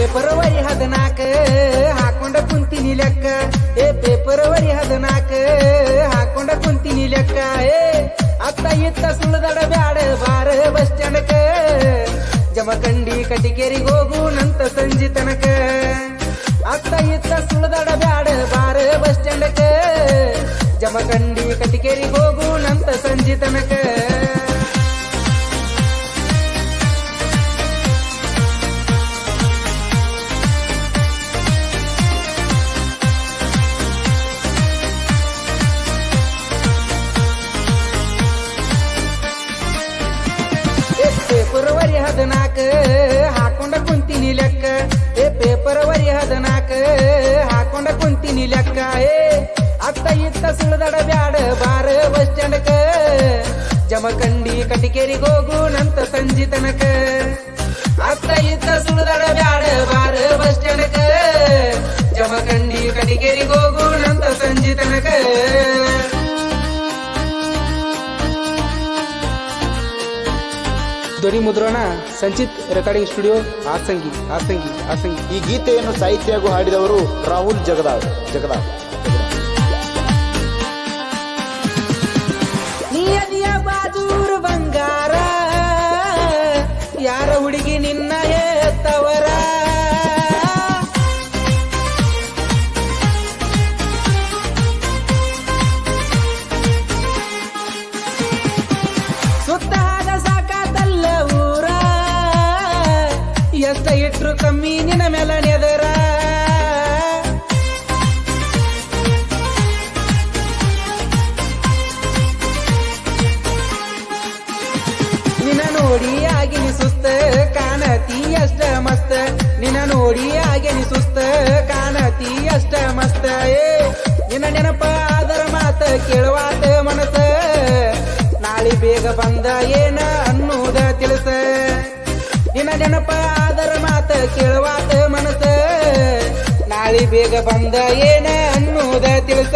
Paper worry ಹದನಾಕ ಹಾಕೊಂಡ ಕುಂತಿನಿ ಲೆಕ್ಕ. ಏ, ಪೇಪರ್ ವರಿ ಹದನಾಕ ಹಾಕೊಂಡ ಕುಂತೀನಿ ಲೆಕ್ಕ. ಏ, ಅತ್ತ ಇತ್ತ ಸುಳ್ದಡ ಬ್ಯಾಡ, ಬಾರ ಬಸ್ ಸ್ಟ್ಯಾಂಡ್ಕ ಜಮಖಂಡಿ ಕಟಿಕೇರಿಗೆ ಹೋಗು ನಂತ ಸಂಜಿ ತನಕ. ಅತ್ತ ಇತ್ತ ಸುಳ್ದಡ ಬ್ಯಾಡ, ಬಾರ ಬಸ್ ಸ್ಟ್ಯಾಂಡಕ ಜಮಖಂಡಿ ಕಟಿಕೇರಿಗೆ ಹೋಗು ನಂತ ಸಂಜಿ ತನಕ. ಹದಿನಾಕ ಹಾಕೊಂಡ ಕುಂತಿನಿ ಲೆಕ್ಕ, ಏ ಪೇಪರ್ ವರಿ ಹದನಾಕ, ಹಾಕೊಂಡ ಕುಂತಿನಿ ಲೆಕ್ಕ, ಏ ಅತ್ತ ಇತ್ತ ಸುಳದಡ ಬ್ಯಾಡ, ಬಾರ ಬಸ್ ಸ್ಟ್ಯಾಂಡಕ. ಜಮಖಂಡಿ ಕಟಿಕೇರಿಗೆ ಹೋಗು ನಂತ ಸಂಜಿತನಕ. ಅತ್ತ ಇತ್ತ ಸುಳದಡ ಬ್ಯಾಡ, ಬಾರ ಧ್ವನಿ ಮುದ್ರಣ, ಸಂಚಿತ್ ರೆಕಾರ್ಡಿಂಗ್ ಸ್ಟುಡಿಯೋ ಆಸಂಗಿ ಆಸಂಗಿ ಆಸಂಗಿ ಈ ಗೀತೆಯನ್ನು ಸಾಹಿತ್ಯ ಹಾಡಿದವರು ರಾಹುಲ್ ಜಗದಾವ್ ಜಗದಾವ್ ಎಷ್ಟ ಇಟ್ರು ಕಮ್ಮಿ ನಿನ್ನ ಮೇಲ ನೆದರ. ನಿನ ನೋಡಿ ಆಗಿನಿ ಸುಸ್ತ, ಕಾಣತಿ ಅಷ್ಟ ಮಸ್ತ. ನಿನ್ನ ನೋಡಿ ಆಗಿನಿ ಸುಸ್ತ, ಕಾಣತಿ ಅಷ್ಟ ಮಸ್ತ. ಏ, ನಿನ್ನ ನೆನಪ ಅದರ ಮಾತ ಕೇಳುವಾತ ಮನಸ. ನಾಳೆ ಬೇಗ ಬಂದ ಏನ ಅನ್ನೋದ ತಿಳಿಸ. ನಿನ್ನ ನೆನಪ ಕೇಳುವಾತ ಮನಸ ನಾಳೆ ಬೇಗ ಬಂದ ಏನ ಅನ್ನೋದ ತಿಳಿಸ.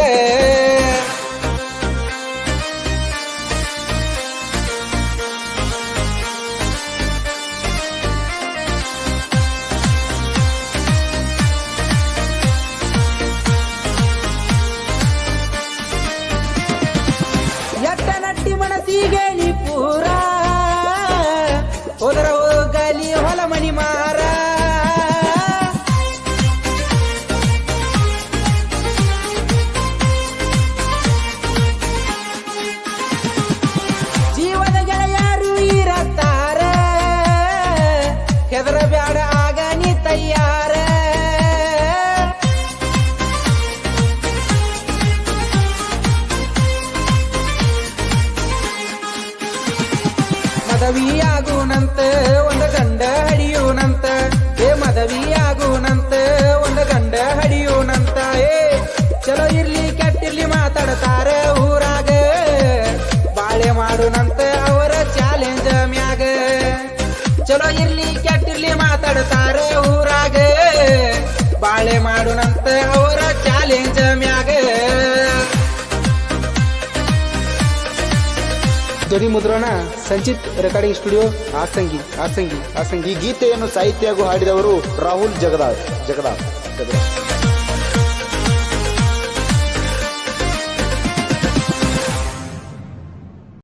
ಮದವಿಯಾಗುನಂತ, ಒಂದು ಗಂಡ ಹಡಿಯುನಂತ. ಏ, ಮದವಿಯಾಗುನಂತ, ಒಂದು ಗಂಡ ಹಡಿಯುನಂತ. ಏ, ಚಲೋ ಇರ್ಲಿ ಕೆಟ್ಟಿರ್ಲಿ ಮಾತಾಡ್ತಾರ ಊರಾಗ. ಬಾಳೆ ಮಾಡುನಂತ ಅವರ ಚಾಲೆಂಜ್ ಮ್ಯಾಗ. ಚಲೋ ಇರ್ಲಿ ಕೆಟ್ಟಿರ್ಲಿ ಮಾತಾಡ್ತಾರ ಊರಾಗ. ಬಾಳೆ ಮಾಡುನಂತ ಧ್ವನಿ ಮುದ್ರಣ, ಸಂಚಿತ್ ರೆಕಾರ್ಡಿಂಗ್ ಸ್ಟುಡಿಯೋ ಆಸಂಗಿ ಆಸಂಗಿ ಆಸಂಗಿ ಗೀತೆಯನ್ನು ಸಾಹಿತ್ಯ ಹಾಗೂ ಹಾಡಿದವರು ರಾಹುಲ್ ಜಗದಾಳ್ ಜಗದಾಳ್ ಜಗದಾವ್